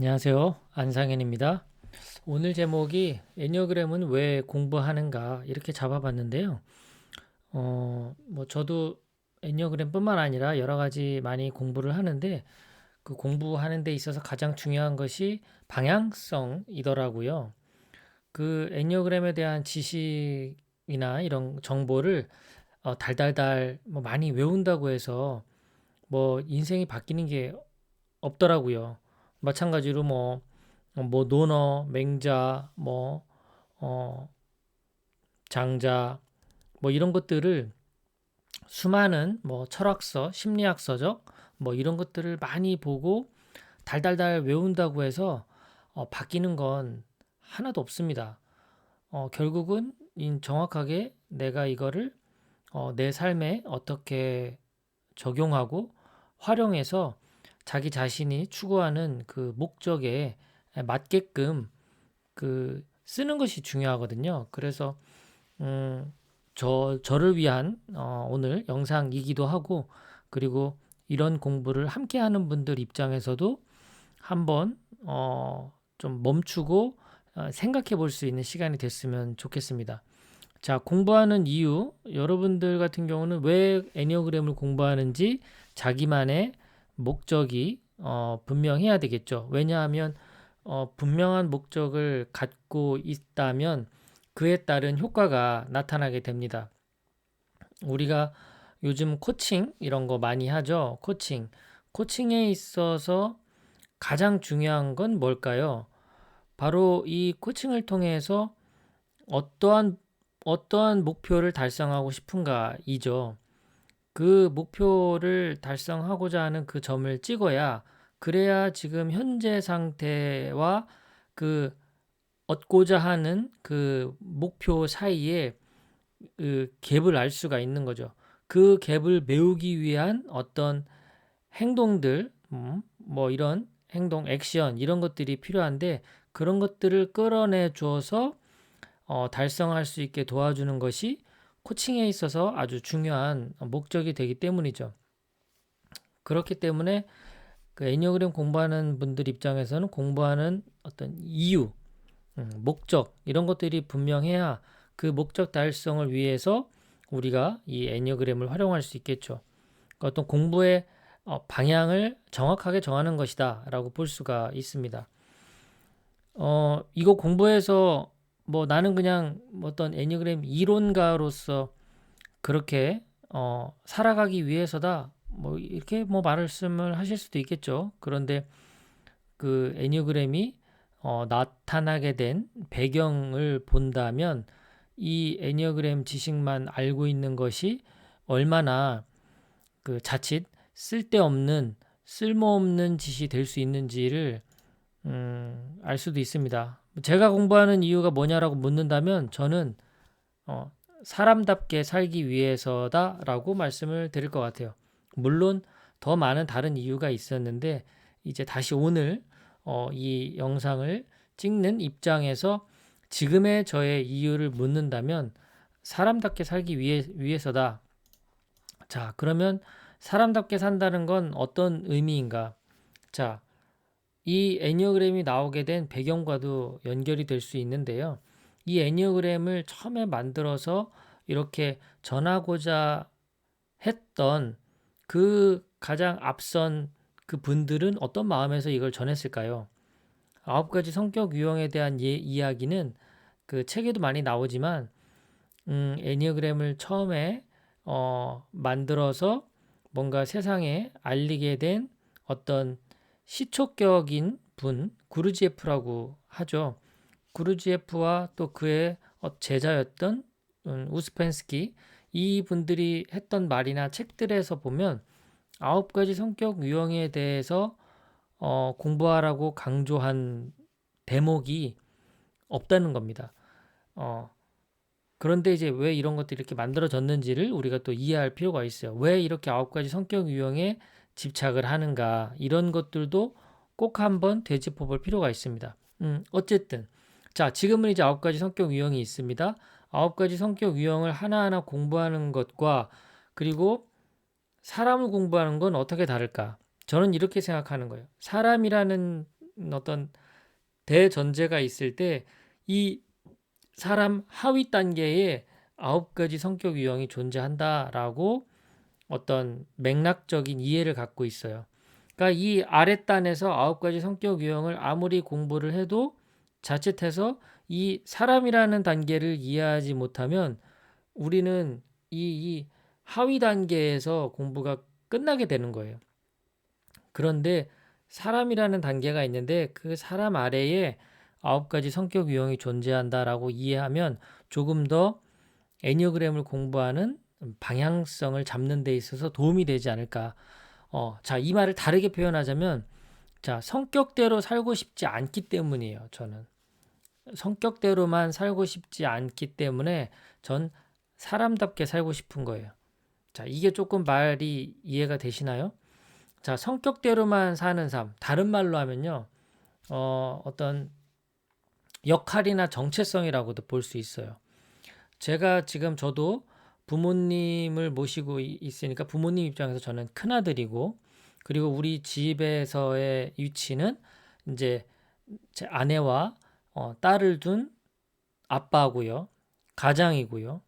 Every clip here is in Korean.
안녕하세요. 안상현입니다. 오늘 제목이 애니어그램은 왜 공부하는가 이렇게 잡아봤는데요. 어, 뭐 저도 애니어그램뿐만 아니라 여러 가지 많이 공부를 하는데 그 공부하는 데 있어서 가장 중요한 것이 방향성이더라고요. 그 애니어그램에 대한 지식이나 이런 정보를 어, 달달달 뭐 많이 외운다고 해서 뭐 인생이 바뀌는 게 없더라고요. 마찬가지로 뭐, 어, 뭐 논어, 맹자, 뭐, 어, 장자, 뭐 이런 것들을 수많은 뭐 철학서, 심리학서적 뭐 이런 것들을 많이 보고 달달달 외운다고 해서 어, 바뀌는 건 하나도 없습니다. 어, 결국은 정확하게 내가 이거를 어, 내 삶에 어떻게 적용하고 활용해서 자기 자신이 추구하는 그 목적에 맞게끔 그 쓰는 것이 중요하거든요. 그래서 음, 저 저를 위한 어, 오늘 영상이기도 하고 그리고 이런 공부를 함께 하는 분들 입장에서도 한번 어, 좀 멈추고 어, 생각해 볼 수 있는 시간이 됐으면 좋겠습니다. 자, 공부하는 이유, 여러분들 같은 경우는 왜 애니어그램을 공부하는지 자기만의 목적이 어, 분명해야 되겠죠. 왜냐하면 어, 분명한 목적을 갖고 있다면 그에 따른 효과가 나타나게 됩니다. 우리가 요즘 코칭 이런 거 많이 하죠. 코칭. 코칭에 있어서 가장 중요한 건 뭘까요? 바로 이 코칭을 통해서 어떠한 어떠한 목표를 달성하고 싶은가이죠. 그 목표를 달성하고자 하는 그 점을 찍어야 그래야 지금 현재 상태와 그 얻고자 하는 그 목표 사이에 그 갭을 알 수가 있는 거죠. 그 갭을 메우기 위한 어떤 행동들, 음, 뭐 이런 행동, 액션 이런 것들이 필요한데 그런 것들을 끌어내 주어서 어, 달성할 수 있게 도와주는 것이 코칭에 있어서 아주 중요한 목적이 되기 때문이죠. 그렇기 때문에 그 애니어그램 공부하는 분들 입장에서는 공부하는 어떤 이유, 음, 목적 이런 것들이 분명해야 그 목적 달성을 위해서 우리가 이 애니어그램을 활용할 수 있겠죠. 그러니까 어떤 공부의 어, 방향을 정확하게 정하는 것이다라고 볼 수가 있습니다. 어, 이거 공부해서 뭐 나는 그냥 어떤 애니그램 이론가로서 그렇게 어, 살아가기 위해서다. 뭐 이렇게 뭐 말씀을 하실 수도 있겠죠. 그런데 그 애니그램이 어, 나타나게 된 배경을 본다면 이 애니어그램 지식만 알고 있는 것이 얼마나 그 자칫 쓸데없는 쓸모없는 짓이 될 수 있는지를 음, 알 수도 있습니다. 제가 공부하는 이유가 뭐냐라고 묻는다면 저는 어, 사람답게 살기 위해서다라고 말씀을 드릴 것 같아요. 물론 더 많은 다른 이유가 있었는데 이제 다시 오늘 어, 이 영상을 찍는 입장에서 지금의 저의 이유를 묻는다면 사람답게 살기 위해, 위해서다. 자, 그러면 사람답게 산다는 건 어떤 의미인가? 자, 이 애니어그램이 나오게 된 배경과도 연결이 될 수 있는데요. 이 애니어그램을 처음에 만들어서 이렇게 전하고자 했던 그 가장 앞선 그 분들은 어떤 마음에서 이걸 전했을까요? 아홉 가지 성격 유형에 대한 예, 이야기는 그 책에도 많이 나오지만 음, 애니어그램을 처음에 어, 만들어서 뭔가 세상에 알리게 된 어떤 시초격인 분 구르지에프라고 하죠. 구르지에프와 또 그의 어, 제자였던 음, 우스펜스키 이 분들이 했던 말이나 책들에서 보면 아홉 가지 성격 유형에 대해서 어, 공부하라고 강조한 대목이 없다는 겁니다. 어, 그런데 이제 왜 이런 것들이 이렇게 만들어졌는지를 우리가 또 이해할 필요가 있어요. 왜 이렇게 아홉 가지 성격 유형에 집착을 하는가 이런 것들도 꼭 한번 되짚어 볼 필요가 있습니다. 음, 어쨌든 자 지금은 이제 아홉 가지 성격 유형이 있습니다. 아홉 가지 성격 유형을 하나하나 공부하는 것과 그리고 사람을 공부하는 건 어떻게 다를까? 저는 이렇게 생각하는 거예요. 사람이라는 어떤 대전제가 있을 때 이 사람 하위 단계에 아홉 가지 성격 유형이 존재한다라고 어떤 맥락적인 이해를 갖고 있어요. 그러니까 이 아랫단에서 아홉 가지 성격 유형을 아무리 공부를 해도 자칫해서 이 사람이라는 단계를 이해하지 못하면 우리는 이, 이 하위 단계에서 공부가 끝나게 되는 거예요. 그런데 사람이라는 단계가 있는데 그 사람 아래에 아홉 가지 성격 유형이 존재한다라고 이해하면 조금 더 애니어그램을 공부하는 방향성을 잡는 데 있어서 도움이 되지 않을까. 어, 자, 이 말을 다르게 표현하자면 자, 성격대로 살고 싶지 않기 때문이에요. 저는. 성격대로만 살고 싶지 않기 때문에 전 사람답게 살고 싶은 거예요. 자, 이게 조금 말이 이해가 되시나요? 자, 성격대로만 사는 삶. 다른 말로 하면요. 어, 어떤 역할이나 정체성이라고도 볼 수 있어요. 제가 지금 저도 부모님을 모시고 있으니까 부모님 입장에서 저는 큰아들이고 그리고 우리 집에서의 위치는 이제 제 아내와 어, 딸을 둔 아빠고요. 가장이고요.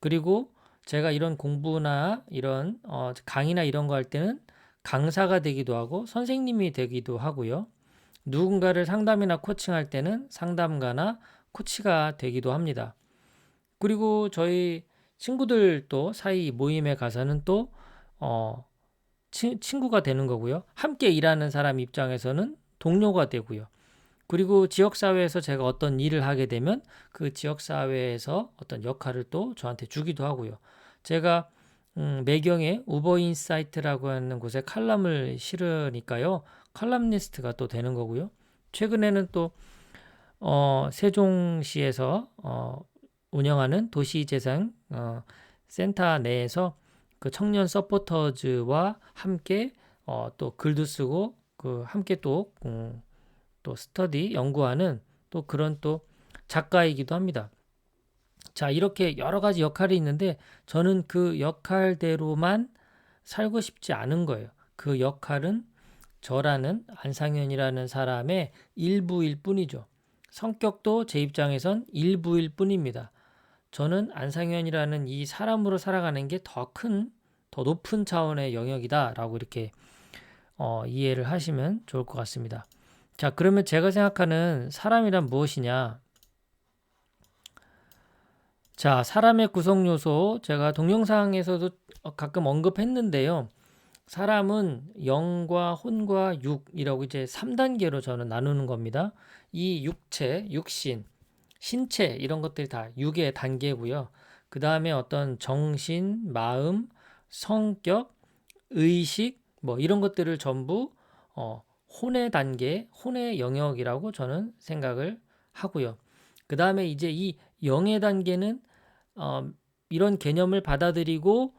그리고 제가 이런 공부나 이런 어, 강의나 이런 거 할 때는 강사가 되기도 하고 선생님이 되기도 하고요. 누군가를 상담이나 코칭할 때는 상담가나 코치가 되기도 합니다. 그리고 저희 친구들도 사이 모임에 가서는 또 어, 치, 친구가 되는 거고요. 함께 일하는 사람 입장에서는 동료가 되고요. 그리고 지역사회에서 제가 어떤 일을 하게 되면 그 지역사회에서 어떤 역할을 또 저한테 주기도 하고요. 제가 음, 매경에 우버인사이트라고 하는 곳에 칼럼을 실으니까요. 칼럼니스트가 또 되는 거고요. 최근에는 또 어, 세종시에서 어, 운영하는 도시재생 어, 센터 내에서 그 청년 서포터즈와 함께 어, 또 글도 쓰고 그 함께 또, 음, 또 스터디 연구하는 또 그런 또 작가이기도 합니다. 자, 이렇게 여러 가지 역할이 있는데 저는 그 역할대로만 살고 싶지 않은 거예요. 그 역할은 저라는 안상현이라는 사람의 일부일 뿐이죠. 성격도 제 입장에선 일부일 뿐입니다. 저는 안상현이라는 이 사람으로 살아가는 게 더 큰, 더 높은 차원의 영역이다라고 이렇게 어, 이해를 하시면 좋을 것 같습니다. 자, 그러면 제가 생각하는 사람이란 무엇이냐? 자, 사람의 구성 요소 제가 동영상에서도 가끔 언급했는데요. 사람은 영과 혼과 육이라고 이제 3단계로 저는 나누는 겁니다. 이 육체, 육신, 신체 이런 것들이 다 육의 단계고요. 그 다음에 어떤 정신, 마음, 성격, 의식 뭐 이런 것들을 전부 어, 혼의 단계, 혼의 영역이라고 저는 생각을 하고요. 그 다음에 이제 이 영의 단계는 어, 이런 개념을 받아들이고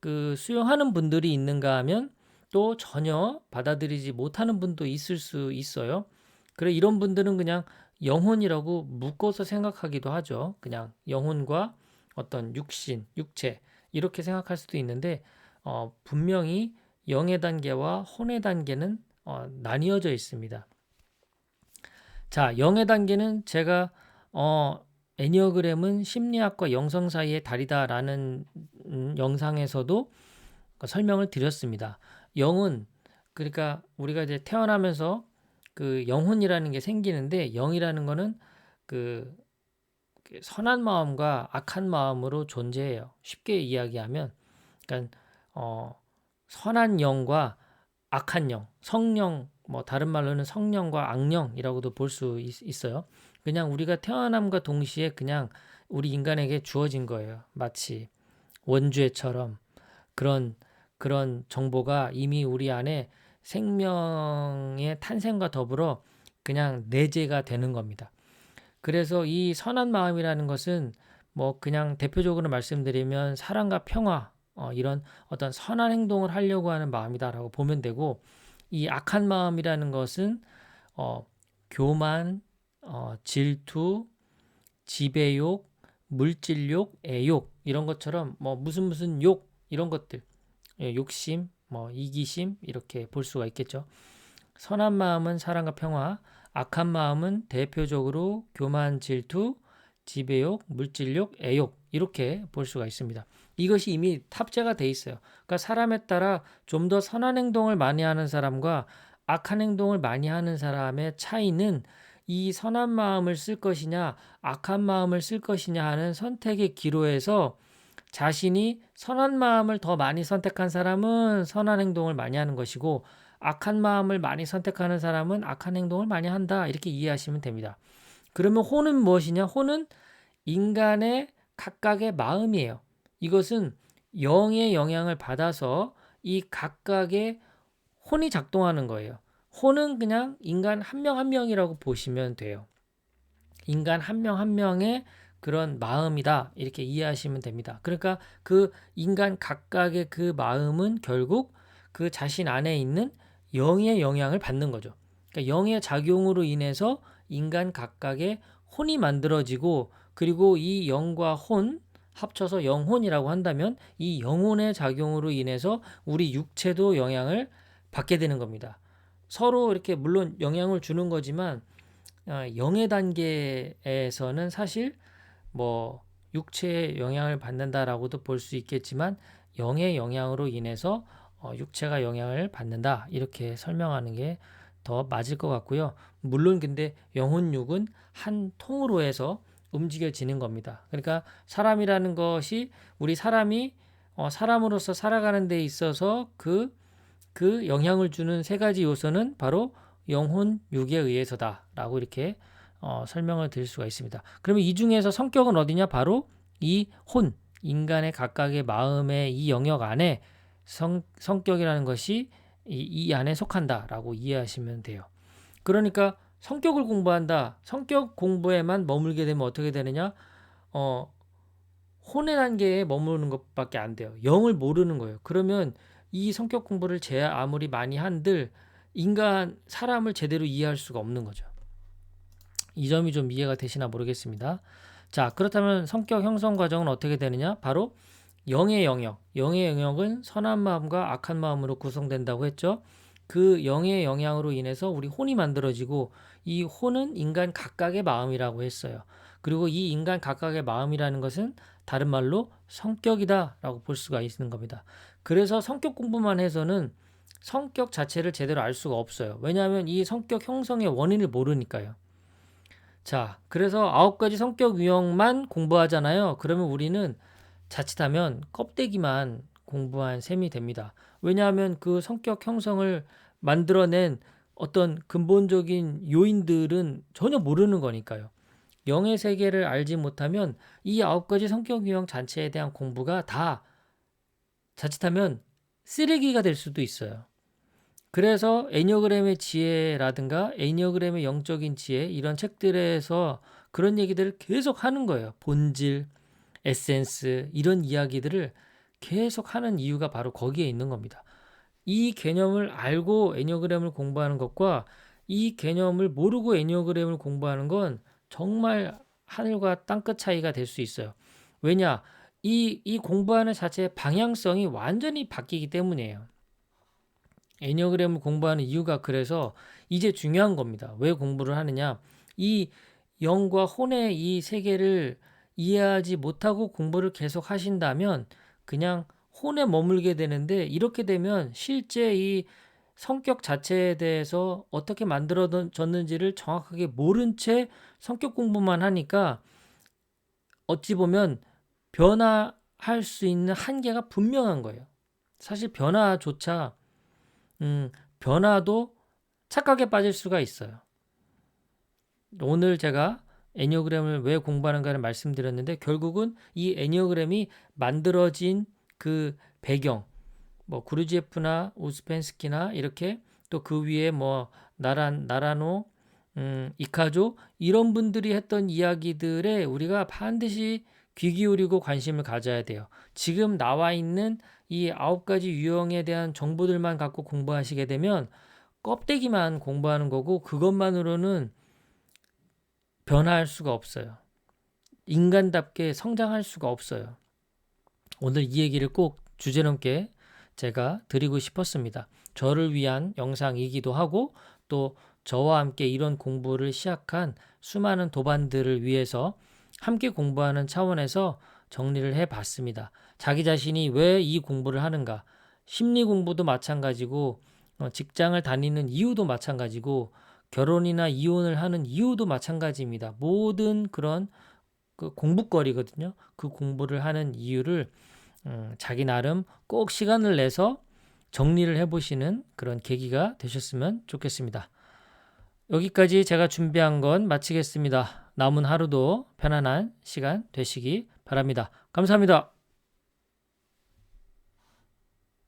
그 수용하는 분들이 있는가 하면 또 전혀 받아들이지 못하는 분도 있을 수 있어요. 그래 이런 분들은 그냥 영혼이라고 묶어서 생각하기도 하죠. 그냥 영혼과 어떤 육신, 육체 이렇게 생각할 수도 있는데 어, 분명히 영의 단계와 혼의 단계는 어, 나뉘어져 있습니다. 자, 영의 단계는 제가 어, 애니어그램은 심리학과 영성 사이의 달이다라는 음, 영상에서도 그 설명을 드렸습니다. 영은 그러니까 우리가 이제 태어나면서 그 영혼이라는 게 생기는데 영이라는 거는 그 선한 마음과 악한 마음으로 존재해요. 쉽게 이야기하면 그러니까 어 선한 영과 악한 영, 성령 뭐 다른 말로는 성령과 악령이라고도 볼 수 있어요. 그냥 우리가 태어남과 동시에 그냥 우리 인간에게 주어진 거예요. 마치 원주애처럼 그런 그런 정보가 이미 우리 안에 생명의 탄생과 더불어 그냥 내재가 되는 겁니다. 그래서 이 선한 마음이라는 것은 뭐 그냥 대표적으로 말씀드리면 사랑과 평화 어, 이런 어떤 선한 행동을 하려고 하는 마음이다라고 보면 되고 이 악한 마음이라는 것은 어, 교만, 어, 질투, 지배욕, 물질욕, 애욕 이런 것처럼 뭐 무슨 무슨 욕 이런 것들 예, 욕심, 뭐 이기심 이렇게 볼 수가 있겠죠. 선한 마음은 사랑과 평화, 악한 마음은 대표적으로 교만, 질투, 지배욕, 물질욕, 애욕 이렇게 볼 수가 있습니다. 이것이 이미 탑재가 돼 있어요. 그러니까 사람에 따라 좀 더 선한 행동을 많이 하는 사람과 악한 행동을 많이 하는 사람의 차이는 이 선한 마음을 쓸 것이냐, 악한 마음을 쓸 것이냐 하는 선택의 기로에서 자신이 선한 마음을 더 많이 선택한 사람은 선한 행동을 많이 하는 것이고 악한 마음을 많이 선택하는 사람은 악한 행동을 많이 한다. 이렇게 이해하시면 됩니다. 그러면 혼은 무엇이냐? 혼은 인간의 각각의 마음이에요. 이것은 영의 영향을 받아서 이 각각의 혼이 작동하는 거예요. 혼은 그냥 인간 한 명한 명이라고 보시면 돼요. 인간 한 명한 명의 그런 마음이다. 이렇게 이해하시면 됩니다. 그러니까 그 인간 각각의 그 마음은 결국 그 자신 안에 있는 영의 영향을 받는 거죠. 그러니까 영의 작용으로 인해서 인간 각각의 혼이 만들어지고 그리고 이 영과 혼 합쳐서 영혼이라고 한다면 이 영혼의 작용으로 인해서 우리 육체도 영향을 받게 되는 겁니다. 서로 이렇게 물론 영향을 주는 거지만 어, 영의 단계에서는 사실 뭐 육체에 영향을 받는다라고도 볼 수 있겠지만 영의 영향으로 인해서 어, 육체가 영향을 받는다 이렇게 설명하는 게 더 맞을 것 같고요. 물론 근데 영혼육은 한 통으로 해서 움직여지는 겁니다. 그러니까 사람이라는 것이 우리 사람이 어, 사람으로서 살아가는 데 있어서 그, 그 영향을 주는 세 가지 요소는 바로 영혼, 육에 의해서다라고 이렇게 어, 설명을 드릴 수가 있습니다. 그러면 이 중에서 성격은 어디냐? 바로 이 혼, 인간의 각각의 마음의 이 영역 안에 성, 성격이라는 것이 이, 이 안에 속한다라고 이해하시면 돼요. 그러니까 성격을 공부한다. 성격 공부에만 머물게 되면 어떻게 되느냐? 어, 혼의 단계에 머무르는 것밖에 안 돼요. 영을 모르는 거예요. 그러면 이 성격 공부를 제 아무리 많이 한들 인간 사람을 제대로 이해할 수가 없는 거죠. 이 점이 좀 이해가 되시나 모르겠습니다. 자, 그렇다면 성격 형성 과정은 어떻게 되느냐? 바로 영의 영역. 영의 영역은 선한 마음과 악한 마음으로 구성된다고 했죠. 그 영의 영향으로 인해서 우리 혼이 만들어지고 이 혼은 인간 각각의 마음이라고 했어요. 그리고 이 인간 각각의 마음이라는 것은 다른 말로 성격이다라고 볼 수가 있는 겁니다. 그래서 성격 공부만 해서는 성격 자체를 제대로 알 수가 없어요. 왜냐하면 이 성격 형성의 원인을 모르니까요. 자, 그래서 아홉 가지 성격 유형만 공부하잖아요. 그러면 우리는 자칫하면 껍데기만 공부한 셈이 됩니다. 왜냐하면 그 성격 형성을 만들어낸 어떤 근본적인 요인들은 전혀 모르는 거니까요. 영의 세계를 알지 못하면 이 아홉 가지 성격 유형 자체에 대한 공부가 다 자칫하면 쓰레기가 될 수도 있어요. 그래서 애니어그램의 지혜라든가 애니어그램의 영적인 지혜 이런 책들에서 그런 얘기들을 계속 하는 거예요. 본질, 에센스 이런 이야기들을 계속 하는 이유가 바로 거기에 있는 겁니다. 이 개념을 알고 애니어그램을 공부하는 것과 이 개념을 모르고 애니어그램을 공부하는 건 정말 하늘과 땅끝 차이가 될 수 있어요. 왜냐? 이, 이 공부하는 자체의 방향성이 완전히 바뀌기 때문이에요. 애니어그램을 공부하는 이유가 그래서 이제 중요한 겁니다. 왜 공부를 하느냐? 이 영과 혼의 이 세계를 이해하지 못하고 공부를 계속 하신다면 그냥 혼에 머물게 되는데 이렇게 되면 실제 이 성격 자체에 대해서 어떻게 만들어졌는지를 정확하게 모른 채 성격 공부만 하니까 어찌 보면 변화할 수 있는 한계가 분명한 거예요. 사실 변화조차 음, 변화도 착각에 빠질 수가 있어요. 오늘 제가 애니어그램을 왜 공부하는가를 말씀드렸는데 결국은 이 애니어그램이 만들어진 그 배경 뭐 구르지에프나 우스펜스키나 이렇게 또 그 위에 뭐 나란 나라노 음, 이카조 이런 분들이 했던 이야기들에 우리가 반드시 귀 기울이고 관심을 가져야 돼요. 지금 나와 있는 이 아홉 가지 유형에 대한 정보들만 갖고 공부하시게 되면 껍데기만 공부하는 거고 그것만으로는 변화할 수가 없어요. 인간답게 성장할 수가 없어요. 오늘 이 얘기를 꼭 주제넘게 제가 드리고 싶었습니다. 저를 위한 영상이기도 하고 또 저와 함께 이런 공부를 시작한 수많은 도반들을 위해서 함께 공부하는 차원에서 정리를 해 봤습니다. 자기 자신이 왜 이 공부를 하는가? 심리 공부도 마찬가지고 어, 직장을 다니는 이유도 마찬가지고 결혼이나 이혼을 하는 이유도 마찬가지입니다. 모든 그런 그 공부거리거든요. 그 공부를 하는 이유를 음, 자기 나름 꼭 시간을 내서 정리를 해보시는 그런 계기가 되셨으면 좋겠습니다. 여기까지 제가 준비한 건 마치겠습니다. 남은 하루도 편안한 시간 되시기 바랍니다. 감사합니다.